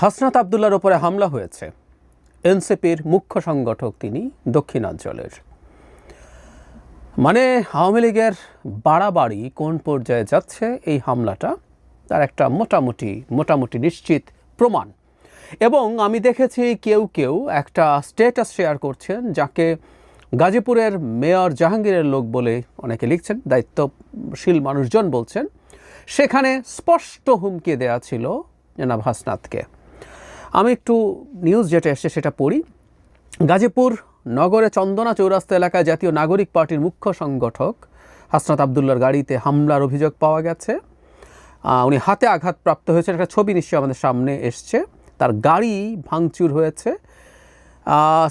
হাসনাত আবদুল্লার ওপরে হামলা হয়েছে। এনসিপির মুখ্য সংগঠক তিনি দক্ষিণাঞ্চলের। মানে আওয়ামী লীগের বাড়াবাড়ি কোন পর্যায়ে যাচ্ছে এই হামলাটা, তার একটা মোটামুটি মোটামুটি নিশ্চিত প্রমাণ। এবং আমি দেখেছি কেউ কেউ একটা স্টেটাস শেয়ার করছেন, যাকে গাজীপুরের মেয়র জাহাঙ্গীরের লোক বলে অনেকে লিখছেন, দায়িত্বশীল মানুষজন বলছেন। সেখানে স্পষ্ট হুমকি দেয়া ছিল জনাব হাসনাতকে। আমি একটু নিউজ যেটা এসছে সেটা পড়ি। গাজীপুর নগরে চন্দনা চৌরাস্তা এলাকায় জাতীয় নাগরিক পার্টির মুখ্য সংগঠক হাসনাত আবদুল্লার গাড়িতে হামলার অভিযোগ পাওয়া গেছে। উনি হাতে আঘাতপ্রাপ্ত হয়েছেন। একটা ছবি নিশ্চয়ই আমাদের সামনে এসছে। তার গাড়ি ভাঙচুর হয়েছে।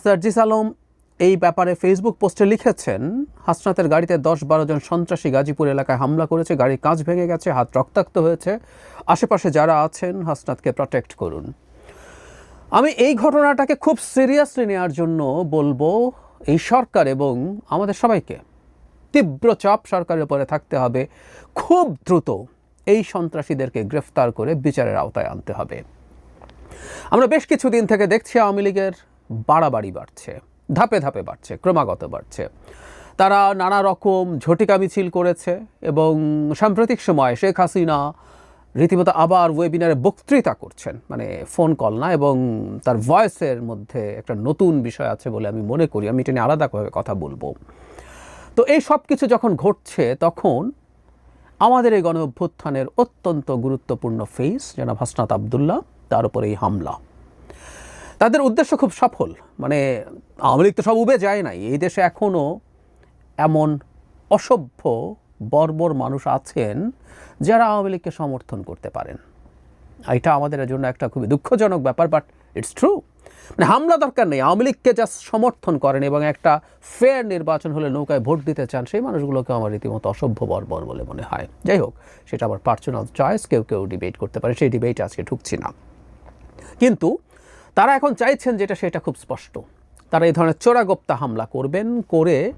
সার্জিস আলম এই ব্যাপারে ফেসবুক পোস্টে লিখেছেন, হাসনাতের গাড়িতে দশ বারো জন সন্ত্রাসী গাজীপুর এলাকায় হামলা করেছে, গাড়ির কাঁচ ভেঙে গেছে, হাত রক্তাক্ত হয়েছে। আশেপাশে যারা আছেন, হাসনাতকে প্রটেক্ট করুন। আমি এই ঘটনাটাকে খুব সিরিয়াসলি নেওয়ার জন্য বলব এই সরকার এবং আমাদের সবাইকে। তীব্র চাপ সরকারের উপরে থাকতে হবে। খুব দ্রুত এই সন্ত্রাসীদেরকে গ্রেফতার করে বিচারের আওতায় আনতে হবে। আমরা বেশ কিছুদিন থেকে দেখছি আওয়ামী লীগের বাড়াবাড়ি বাড়ছে, ধাপে ধাপে বাড়ছে, ক্রমাগত বাড়ছে। তারা নানা রকম ঝটিকা মিছিল করেছে এবং সাম্প্রতিক সময় শেখ হাসিনা রীতিমতো আবার ওয়েবিনারে বক্তৃতা করছেন। মানে ফোন কল না, এবং তার ভয়েসের মধ্যে একটা নতুন বিষয় আছে বলে আমি মনে করি। আমি এটা নিয়ে আলাদাভাবে কথা বলব। তো এই সব কিছু যখন ঘটছে, তখন আমাদের এই গণ অভ্যুত্থানের অত্যন্ত গুরুত্বপূর্ণ ফেস জনাব হাসনাত আবদুল্লাহ, তার উপরে এই হামলা। তাদের উদ্দেশ্য খুব সফল। মানে আওয়ামী লীগ তো সব উবে যায় নাই। এই দেশে এখনও এমন অসভ্য বর্বর মানুষ আছেন যারা আওয়ামী লীগকে সমর্থন করতে পারেন। এটা আমাদের জন্য একটা খুবই দুঃখজনক ব্যাপার বাট ইটস ট্রু মানে হামলা দরকার নেই, আওয়ামী লীগকে যা সমর্থন করেন এবং একটা ফেয়ার নির্বাচন হলে নৌকায় ভোট দিতে চান, সেই মানুষগুলোকে আমার রীতিমতো অসভ্য বর্বর বলে মনে হয়। যাই হোক, সেটা আমার পার্সোনাল চয়েস কেউ কেউ ডিবেট করতে পারে, সেই ডিবেট আজকে ঢুকছি না। কিন্তু তারা এখন চাইছেন যেটা, সেটা খুব স্পষ্ট। তারা এই ধরনের চোরাগোপ্তা হামলা করবেন, করে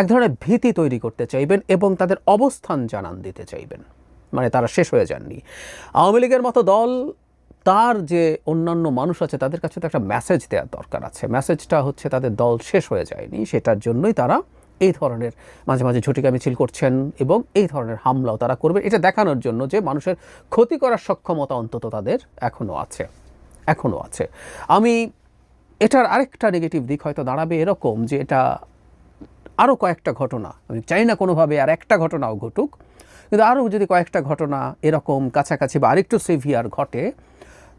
এক ধরনের ভীতি তৈরি করতে চাইবেন এবং তাদের অবস্থান জানান দিতে চাইবেন। মানে তারা শেষ হয়ে যাননি। আওয়ামী লীগের মতো দল, তার যে অন্যান্য মানুষ আছে, তাদের কাছে তো একটা মেসেজ দেওয়ার দরকার আছে। মেসেজটা হচ্ছে তাদের দল শেষ হয়ে যায়নি, সেটার জন্যই তারা এই ধরনের মাঝে মাঝে ঝটিকা মিছিল করছেন এবং এই ধরনের হামলাও তারা করবে এটা দেখানোর জন্য যে মানুষের ক্ষতি করার সক্ষমতা অন্তত তাদের এখনও আছে এখনও আছে। আমি এটার আরেকটা নেগেটিভ দিক হয়তো দাঁড়াবে এরকম যে এটা আরও কয়েকটা ঘটনা। আমি চাই না কোনোভাবে আর একটা ঘটনাও ঘটুক, কিন্তু আরও যদি কয়েকটা ঘটনা এরকম কাছাকাছি বা আরেকটু সিভিয়ার ঘটে,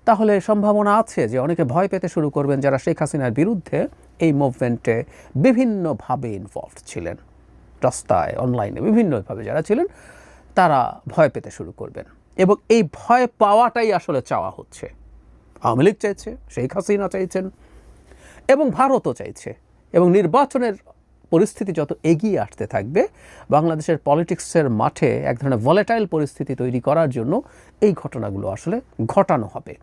তাহলে সম্ভাবনা আছে যে অনেকে ভয় পেতে শুরু করবেন যারা শেখ হাসিনার বিরুদ্ধে এই মুভমেন্টে বিভিন্নভাবে ইনভলভ ছিলেন। রাস্তায় অনলাইনে বিভিন্নভাবে যারা ছিলেন, তারা ভয় পেতে শুরু করবেন। এবং এই ভয় পাওয়াটাই আসলে চাওয়া হচ্ছে। আওয়ামী লীগ চাইছে, শেখ হাসিনা চাইছেন, এবং ভারতও চাইছে। এবং নির্বাচনের পরিস্থিতি যত এগিয়ে আসতে থাকবে, বাংলাদেশের পলিটিক্সের মাঠে এক ধরনের ভলেটাইল পরিস্থিতি তৈরি করার জন্য এই ঘটনাগুলো আসলে ঘটানো হবে।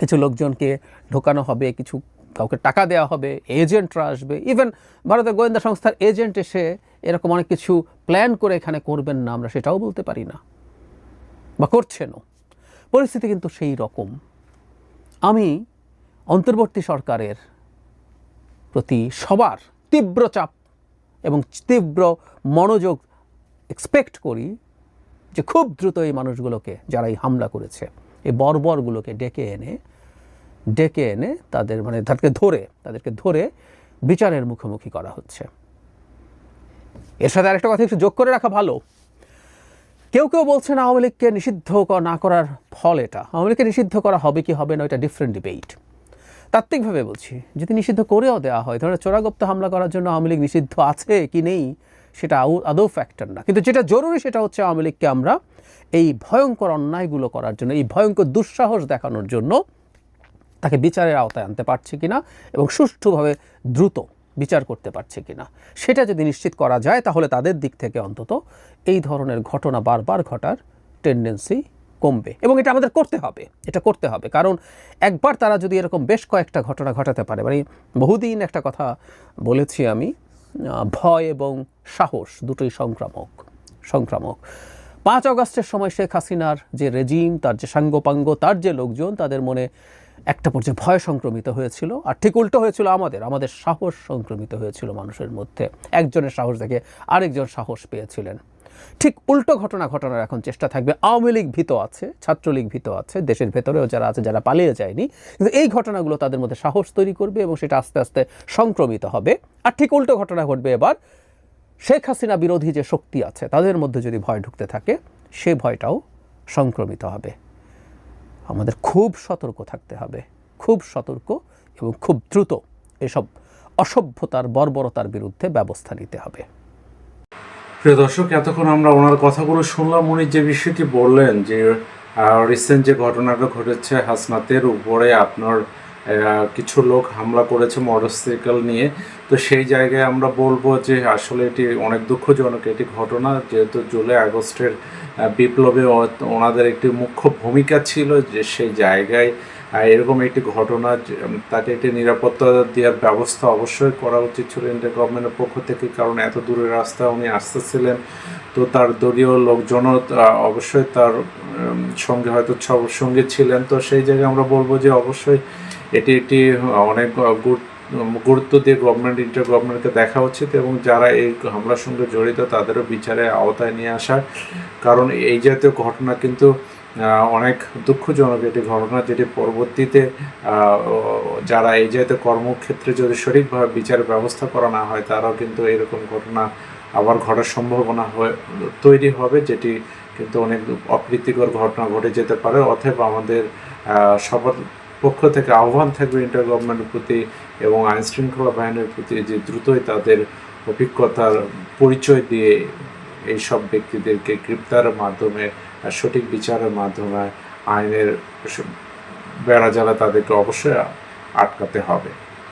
কিছু লোকজনকে ঢোকানো হবে, কিছু কাউকে টাকা দেওয়া হবে এজেন্টরা আসবে। ইভেন ভারতের গোয়েন্দা সংস্থার এজেন্ট এসে এরকম অনেক কিছু প্ল্যান করে এখানে করবেন না, আমরা সেটাও বলতে পারি না। বা করছেনও। পরিস্থিতি কিন্তু সেই রকম। আমি অন্তর্বর্তী সরকারের প্রতি সবার তীব্র চাপ এবং তীব্র মনোযোগ এক্সপেক্ট করি যে খুব দ্রুত এই মানুষগুলোকে যারা এই হামলা করেছে, এই বর্বরগুলোকে ডেকে এনে ডেকে এনে তাদের মানে তাদেরকে ধরে তাদেরকে ধরে বিচারের মুখোমুখি করা হচ্ছে। এর সাথে আরেকটা কথা একটু যোগ করে রাখা ভালো। কেউ কেউ বলছেন আওয়ামী লীগকে নিষিদ্ধ না করার ফল এটা। আওয়ামী লীগকে নিষিদ্ধ করা হবে কি হবে না, এটা ডিফারেন্ট ডিবেট তাত্ত্বিকভাবে বলছি, যদি নিষিদ্ধ করেও দেওয়া হয়, ধরনের চোরাগপ্ত হামলা করার জন্য আওয়ামী লীগ নিষিদ্ধ আছে কি নেই, সেটা আদৌ ফ্যাক্টর না। কিন্তু যেটা জরুরি সেটা হচ্ছে আওয়ামী লীগকে আমরা এই ভয়ঙ্কর অন্যায়গুলো করার জন্য, এই ভয়ঙ্কর দুঃসাহস দেখানোর জন্য তাকে বিচারের আওতায় আনতে পারছে কিনা এবং সুষ্ঠুভাবে দ্রুত বিচার করতে পারছে কিনা, সেটা যদি নিশ্চিত করা যায়, তাহলে তাদের দিক থেকে অন্তত এই ধরনের ঘটনা বারবার ঘটার টেন্ডেন্সি কমবে এবং এটা আমাদের করতে হবে, এটা করতে হবে। কারণ একবার তারা যদি এরকম বেশ কয়েকটা ঘটনা ঘটাতে পারে মানে বহুদিন একটা কথা বলেছি আমি ভয় এবং সাহস দুটোই সংক্রামক সংক্রামক। পাঁচ অগস্টের সময় শেখ হাসিনার যে রেজিম তার যে সাঙ্গপাঙ্গ, তার যে লোকজন, তাদের মনে একটা পর্যায়ে ভয় সংক্রমিত হয়েছিল। আর ঠিক উল্টো হয়েছিল আমাদের আমাদের সাহস সংক্রমিত হয়েছিল মানুষের মধ্যে। একজনের সাহস দেখে আরেকজন সাহস পেয়েছিলেন। ঠিক উল্টো ঘটনা ঘটানোর এখন চেষ্টা থাকবে। আওয়ামী লীগ ভীত আছে, ছাত্রলীগ ভীত আছে, দেশের ভেতরেও যারা আছে যারা পালিয়ে যায়নি। কিন্তু এই ঘটনাগুলো তাদের মধ্যে সাহস তৈরি করবে এবং সেটা আস্তে আস্তে সংক্রমিত হবে। আর ঠিক উল্টো ঘটনা ঘটবে এবার, শেখ হাসিনা বিরোধী যে শক্তি আছে, তাদের মধ্যে যদি ভয় ঢুকতে থাকে, সে ভয়টাও সংক্রমিত হবে। আমাদের খুব সতর্ক থাকতে হবে, খুব সতর্ক এবং খুব দ্রুত এসব অসভ্যতার, বর্বরতার বিরুদ্ধে ব্যবস্থা নিতে হবে। প্রিয় দর্শক, এতক্ষণ আমরা ওনার কথাগুলো শুনলাম। উনি যে বিষয়টি বললেন যে রিসেন্ট যে ঘটনাটা ঘটেছে হাসনাতের উপরে আপনার কিছু লোক হামলা করেছে মোটরসাইকেল নিয়ে, তো সেই জায়গায় আমরা বলব যে আসলে এটি অনেক দুঃখজনক এটি ঘটনা। যেহেতু জুলাই আগস্টের বিপ্লবে ওনাদের একটি মুখ্য ভূমিকা ছিল যে সেই জায়গায় এরকম একটি ঘটনা তাকে একটি নিরাপত্তা দেওয়ার ব্যবস্থা অবশ্যই করা উচিত ছিল ইন্ডিয়া গভর্নমেন্টের পক্ষ থেকে, কারণ এত দূরের রাস্তা উনি আসতেছিলেন। তো তার দলীয় লোকজনও অবশ্যই তার সঙ্গে হয়তো ছ- সঙ্গে ছিলেন। তো সেই জায়গায় আমরা বলব যে, অবশ্যই এটি একটি, অনেক গুরুত্ব গুরুত্ব দিয়ে গভর্নমেন্ট ইন্টার গভর্নমেন্টকে দেখা উচিত এবং যারা এই হামলার সঙ্গে জড়িত, তাদেরও বিচারের আওতায় নিয়ে আসার। কারণ এই জাতীয় ঘটনা কিন্তু অনেক দুঃখজনক এটি ঘটনা যেটি পরবর্তীতে যারা এই জাতীয় কর্মক্ষেত্রে যদি সঠিকভাবে বিচারের ব্যবস্থা করা না হয়, তারাও কিন্তু এরকম ঘটনা আবার ঘটার সম্ভাবনা হয়ে, তৈরি হবে, যেটি কিন্তু অনেক অপ্রীতিকর ঘটনা ঘটে যেতে পারে। অথবা আমাদের সবার পক্ষ থেকে আহ্বান থাকবে ইন্টার গভর্নমেন্টের প্রতি এবং আইন শৃঙ্খলা বাহিনীর প্রতি যে দ্রুতই তাদের অভিজ্ঞতার পরিচয় দিয়ে এই সব ব্যক্তিদেরকে গ্রেপ্তারের মাধ্যমে, সঠিক বিচারের মাধ্যমে আইনের বেড়া জ্বালা তাদেরকে অবশ্যই আটকাতে হবে।